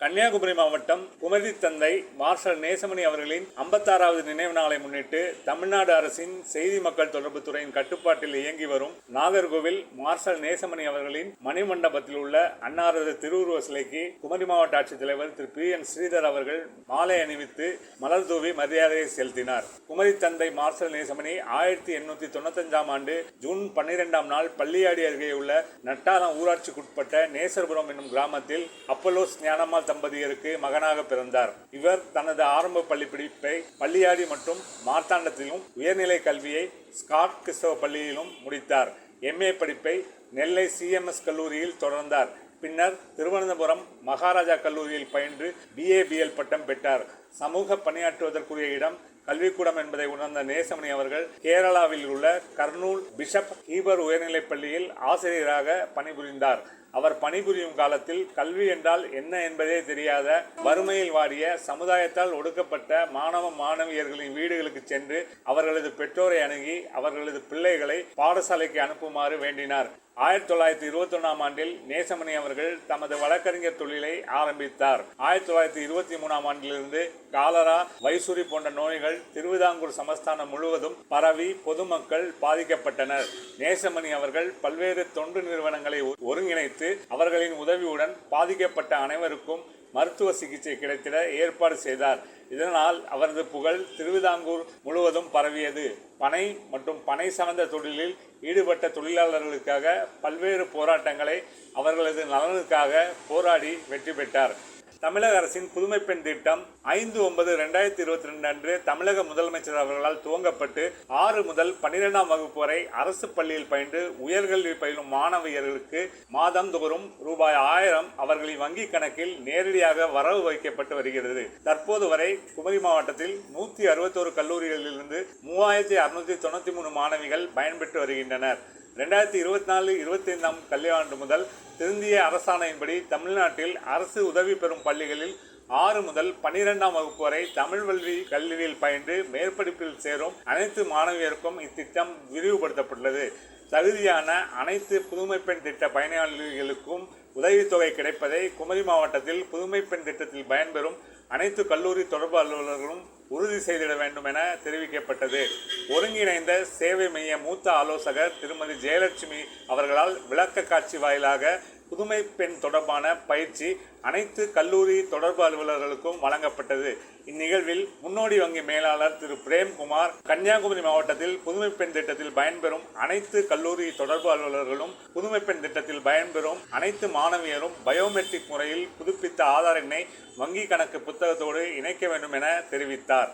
கன்னியாகுமரி மாவட்டம் குமரி தந்தை மார்ஷல் நேசமணி அவர்களின் ஐம்பத்தாறாவது நினைவு நாளை முன்னிட்டு தமிழ்நாடு அரசின் செய்தி மக்கள் தொடர்பு துறையின் கட்டுப்பாட்டில் இயங்கி வரும் நாகர்கோவில் மார்ஷல் நேசமணி அவர்களின் மணிமண்டபத்தில் உள்ள அன்னாரது திருவுருவ சிலைக்கு குமரி மாவட்ட ஆட்சித்தலைவர் திரு பி என் ஸ்ரீதர் அவர்கள் மாலை அணிவித்து மலர் தூவி மரியாதையை செலுத்தினார். குமரி தந்தை மார்ஷல் நேசமணி ஆயிரத்தி எண்ணூற்றி தொண்ணூத்தஞ்சாம் ஆண்டு ஜூன் பன்னிரெண்டாம் நாள் பள்ளியாடி அருகே உள்ள நட்டாலம் ஊராட்சிக்குட்பட்ட நேசர்புரம் என்னும் கிராமத்தில் அப்பல்லோஸ் ஞானம்மாள் தம்பதியருக்கு மகனாக பிறந்தார். இவர் தனது ஆரம்ப பள்ளி படிப்பை பள்ளியாடி மற்றும் மார்த்தாண்டத்திலும் உயர்நிலை கல்வியை ஸ்காட் கிறிஸ்தவ பள்ளியிலும் முடித்தார். எம்ஏ படிப்பை நெல்லை சிஎம்எஸ் கல்லூரியில் தொடர்ந்தார். பின்னர் திருவனந்தபுரம் மகாராஜா கல்லூரியில் பயின்று பிஏபிஎல் பட்டம் பெற்றார். சமூக பணியாற்றுவதற்குரிய இடம் கல்விக்கூடம் என்பதை உணர்ந்த நேசமணி அவர்கள் கேரளாவில் உள்ள கர்னூல் பிஷப் ஹீபர் உயர்நிலைப் பள்ளியில் ஆசிரியராக பணிபுரிந்தார். அவர் பணிபுரியும் காலத்தில் கல்வி என்றால் என்ன என்பதே தெரியாத வறுமையில் வாடிய சமுதாயத்தால் ஒடுக்கப்பட்ட மாணவ மாணவியர்களின் வீடுகளுக்கு சென்று அவர்களது பெற்றோரை அணுகி அவர்களது பிள்ளைகளை பாடசாலைக்கு அனுப்புமாறு வேண்டினார். ஆயிரத்தி தொள்ளாயிரத்தி இருபத்தி ஒன்றாம் ஆண்டில் நேசமணி அவர்கள் தமது வழக்கறிஞர் தொழிலை ஆரம்பித்தார். ஆயிரத்தி தொள்ளாயிரத்தி இருபத்தி மூணாம் ஆண்டிலிருந்து காலரா வைசூரி போன்ற நோய்கள் திருவிதாங்கூர் சமஸ்தானம் முழுவதும் பரவி பொதுமக்கள் பாதிக்கப்பட்டனர். நேசமணி அவர்கள் பல்வேறு தொண்டு நிறுவனங்களை ஒருங்கிணைத்து அவர்களின் உதவியுடன் பாதிக்கப்பட்ட அனைவருக்கும் மருத்துவ சிகிச்சை கிடைத்திட ஏற்பாடு செய்தார். இதனால் அவரது புகழ் திருவிதாங்கூர் முழுவதும் பரவியது. பனை மற்றும் பனை சார்ந்த தொழிலில் ஈடுபட்ட தொழிலாளர்களுக்காக பல்வேறு போராட்டங்களை அவர்களது நலனுக்காக போராடி வெற்றி பெற்றார். தமிழக அரசின் புதுமை பெண் திட்டம் ஐந்து ஒன்பது ரெண்டாயிரத்தி இருபத்தி ரெண்டு அன்று தமிழக முதலமைச்சர் அவர்களால் துவங்கப்பட்டு ஆறு முதல் பன்னிரெண்டாம் வகுப்பு வரை அரசு பள்ளியில் பயின்று உயர்கல்வி பயிலும் மாணவியர்களுக்கு மாதந்தோறும் ரூபாய் ஆயிரம் அவர்களின் வங்கி கணக்கில் நேரடியாக வரவு வைக்கப்பட்டு வருகிறது. தற்போது வரை குமரி மாவட்டத்தில் நூற்றி அறுபத்தோரு கல்லூரிகளிலிருந்து மூவாயிரத்தி அறுநூற்றி தொண்ணூற்றி மூணு மாணவிகள் பயன்பெற்று வருகின்றனர். ரெண்டாயிரத்தி இருபத்தி நாலு இருபத்தி ஐந்தாம் கல்வியாண்டு முதல் திருந்திய அரசாணையின்படி தமிழ்நாட்டில் அரசு உதவி பெறும் பள்ளிகளில் ஆறு முதல் பனிரெண்டாம் வகுப்பு வரை தமிழ் வல்வி கல்வியில் பயின்று மேற்படிப்பில் சேரும் அனைத்து மாணவியருக்கும் இத்திட்டம் விரிவுபடுத்தப்பட்டுள்ளது. தகுதியான அனைத்து புதுமை பெண் திட்ட பயனாளிகளுக்கும் உதவித்தொகை கிடைப்பதை குமரி மாவட்டத்தில் புதுமை பெண் திட்டத்தில் பயன்பெறும் அனைத்து கல்லூரி தொடர்பு அலுவலர்களும் உறுதி செய்திட வேண்டும் என தெரிவிக்கப்பட்டது. ஒருங்கிணைந்த சேவை மைய மூத்த ஆலோசகர் திருமதி ஜெயலட்சுமி அவர்களால் விளக்க காட்சி வாயிலாக புதுமை பெண் தொடர்பான பயிற்சி அனைத்து கல்லூரி தொடர்பு அலுவலர்களுக்கும் வழங்கப்பட்டது. இந்நிகழ்வில் முன்னோடி வங்கி மேலாளர் திரு. பிரேம்குமார் கன்னியாகுமரி மாவட்டத்தில் புதுமை பெண் திட்டத்தில் பயன்பெறும் அனைத்து கல்லூரி தொடர்பு அலுவலர்களும் புதுமை பெண் திட்டத்தில் பயன்பெறும் அனைத்து மாணவியரும் பயோமெட்ரிக் முறையில் புதுப்பித்த ஆதார் எண்ணை வங்கி கணக்கு புத்தகத்தோடு இணைக்க வேண்டும் என தெரிவித்தார்.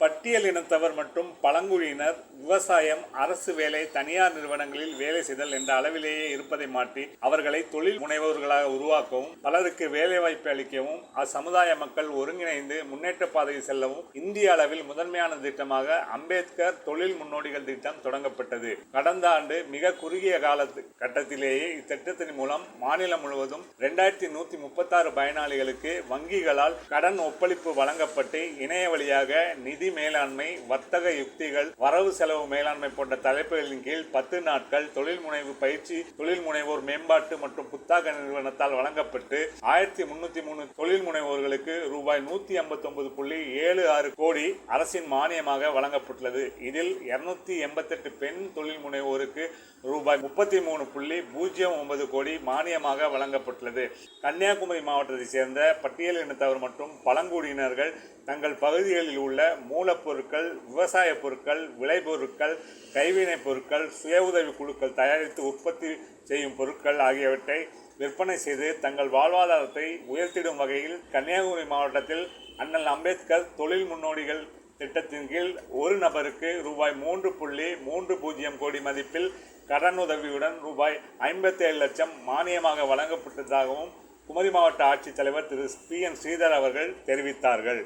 பட்டியல் இனத்தவர் மற்றும் பழங்குடியினர் விவசாயம் அரசு வேலை தனியார் நிறுவனங்களில் வேலை செய்தல் என்ற அளவிலேயே இருப்பதை மாற்றி அவர்களை தொழில் முனைவோர்களாக உருவாக்கவும் பலருக்கு வேலைவாய்ப்பு அளிக்கவும் அச்சமுதாய மக்கள் ஒருங்கிணைந்து முன்னேற்ற பாதையில் செல்லவும் இந்திய அளவில் முதன்மையான திட்டமாக அம்பேத்கர் தொழில் முன்னோடிகள் திட்டம் தொடங்கப்பட்டது. கடந்த ஆண்டு மிக குறுகிய கால கட்டத்திலேயே இத்திட்டத்தின் மூலம் மாநிலம் முழுவதும் இரண்டாயிரத்தி நூத்தி முப்பத்தாறு பயனாளிகளுக்கு வங்கிகளால் கடன் ஒப்பளிப்பு வழங்கப்பட்டு இணைய வழியாக நிதி நிதி மேலாண்மை வர்த்தக யுக்திகள் வரவு செலவு மேலாண்மை போன்ற தலைப்புகளின் கீழ் பத்து நாட்கள் தொழில் முனைவு பயிற்சி தொழில் முனைவோர் மேம்பாட்டு மற்றும் புத்தாக்க நிறுவனத்தால் வழங்கப்பட்டு ஆயிரத்தி முன்னூத்தி மூணு தொழில் முனைவோர்களுக்கு ரூபாய் நூத்தி ஐம்பத்தி ஒன்பது புள்ளி ஏழு ஆறு கோடி அரசின் மானியமாக வழங்கப்பட்டுள்ளது. இதில் இருநூத்தி எண்பத்தெட்டு பெண் தொழில் முனைவோருக்கு ரூபாய் முப்பத்தி மூணு புள்ளி பூஜ்ஜியம் ஒன்பது கோடி மானியமாக வழங்கப்பட்டுள்ளது. கன்னியாகுமரி மாவட்டத்தைச் சேர்ந்த பட்டியல் இனத்தவர் மற்றும் பழங்குடியினர்கள் தங்கள் பகுதிகளில் உள்ள மூலப்பொருட்கள் விவசாய பொருட்கள் விளைபொருட்கள் கைவினைப் பொருட்கள் சுய உதவி குழுக்கள் தயாரித்து உற்பத்தி செய்யும் பொருட்கள் ஆகியவற்றை விற்பனை செய்து தங்கள் வாழ்வாதாரத்தை உயர்த்திடும் வகையில் கன்னியாகுமரி மாவட்டத்தில் அண்ணல் அம்பேத்கர் தொழில் முன்னோடிகள் திட்டத்தின் கீழ் ஒரு நபருக்கு ரூபாய் மூன்று புள்ளி மூன்று பூஜ்ஜியம் கோடி மதிப்பில் கடனுதவியுடன் ரூபாய் ஐம்பத்தேழு லட்சம் மானியமாக வழங்கப்பட்டதாகவும் குமரி மாவட்ட ஆட்சித்தலைவர் திரு பி என் ஸ்ரீதர் அவர்கள் தெரிவித்தார்கள்.